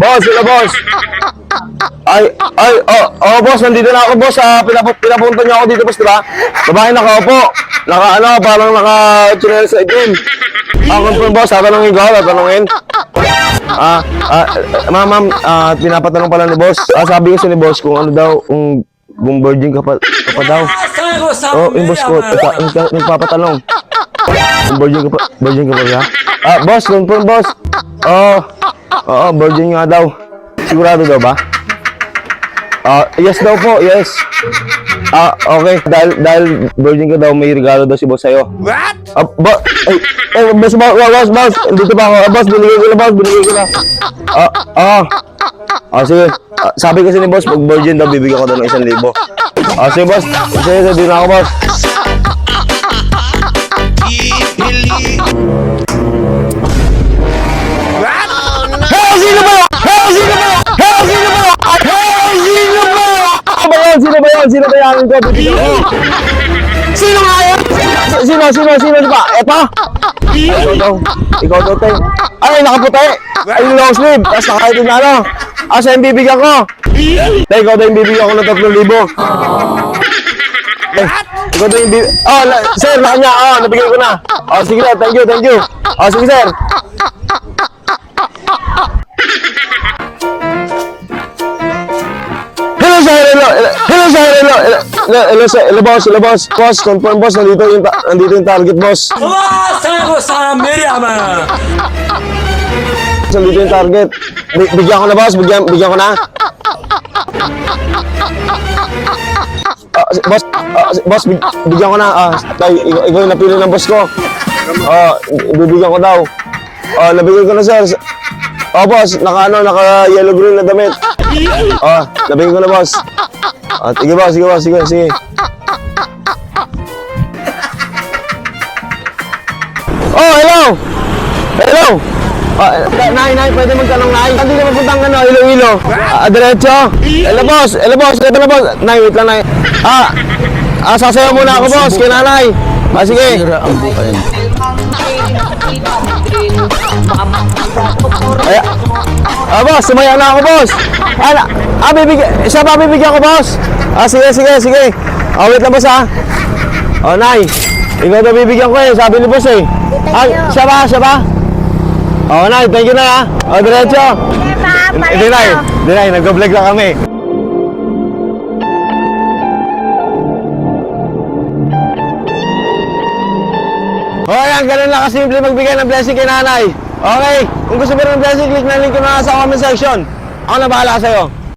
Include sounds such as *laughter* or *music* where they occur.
Boss, sila boss. Ay, ay, oh, oh, boss, nandito na ako, boss. Ah, pinapu pinapunta niyo ako dito, boss, di ba? Babae nakaupo. Naka, ano, parang naka chinel sa itim. Ah, confirm, boss. Tatanungin ko, tatanungin. Ah, ah, ma'am, ma'am, ah, pinapatanong pala ni boss. Ah, sabi kasi ni boss kung ano daw, kung, kung virgin ka pa, ka pa daw. Oh, yung boss ko, nagpa- nagpa- nagpapatanong. Virgin ka pa, virgin ka pa ba? Ah, boss, confirm, boss. Oo, oo, virgin nga daw. Sigurado daw ba? Ah, yes daw po, yes. Ah, okay. Dahil, dahil virgin ka daw, may regalo daw si boss sa'yo. What? Ah, ba, ay, ay, boss, boss, boss, boss, dito pa ako. Ah, boss, binigay ko na, boss, binigay ko na. Ah, ah. Ah, sige. Ah, sabi kasi ni boss, pag virgin daw, bibigyan ko daw ng isang libo. Ah, sige, boss. Sige, sige, dito na ako, boss. What? Sino ba yan? Sino ba yan? Sino ba yan? Sino nga yan? Sino, sino, sino ba? Eto? Ikaw daw. Ikaw daw, te. Ay, nakaputi. Ay, long sleeve. Tapos nakaitin na ano. Siya yung bibigyan ko. Te, ikaw daw yung bibigyan ko ng 3,000. Eh, ikaw daw yung bibigyan. Oh, sir, na kanya. Oh, nabigyan ko na. Oh, sige na. Thank you, thank you. Oh, sige, sir. Hello hello, hello sir, hello, hello, hello sir, hello boss, hello boss, boss, confirm boss, nandito yung, ta- nandito yung target boss, nandito yung target, Bi- bigyan ko na boss, bigyan, bigyan ko na. Ah, si- boss, ah, si- boss, big- bigyan ko na, ah, tay, ikaw, ikaw yung napili ng boss ko. Ah, bibigyan ko daw. Ah, nabigyan ko na sir. Oh boss, naka ano, naka yellow green na damit. *laughs* Oh, nabigyan ko na boss. Ah, sige boss, sige boss, sige, sige. Oh, hello! Hello! Ah, nay, nay, pwede magtanong nay. Hindi na mapuntang ano, Iloilo. Ah, diretso. Hello boss, hello boss, ito na boss. Nay, wait lang nay. Ah, ah, sasayaw muna ako boss, kay nanay. Ah, sige. Ay, ah, boss, sumaya na ako, boss. Ah, na- ah bibigyan, siya pa bibigyan ko, boss. Ah, sige, sige, sige. Ah, wait lang, boss, ah. Oh, nay. Ikaw na bibigyan ko eh, sabi ni boss eh. Ah, siya ba, siya ba? Oh, nay, thank you na, ah. Oh, diretso. Hindi, nay. Hindi, nay, nag-vlog lang kami. Okay, ang ganun lang kasimple magbigay ng blessing kay nanay. Okay, kung gusto mo ng blessing, click na link ko na sa comment section. Ako na bahala sa'yo.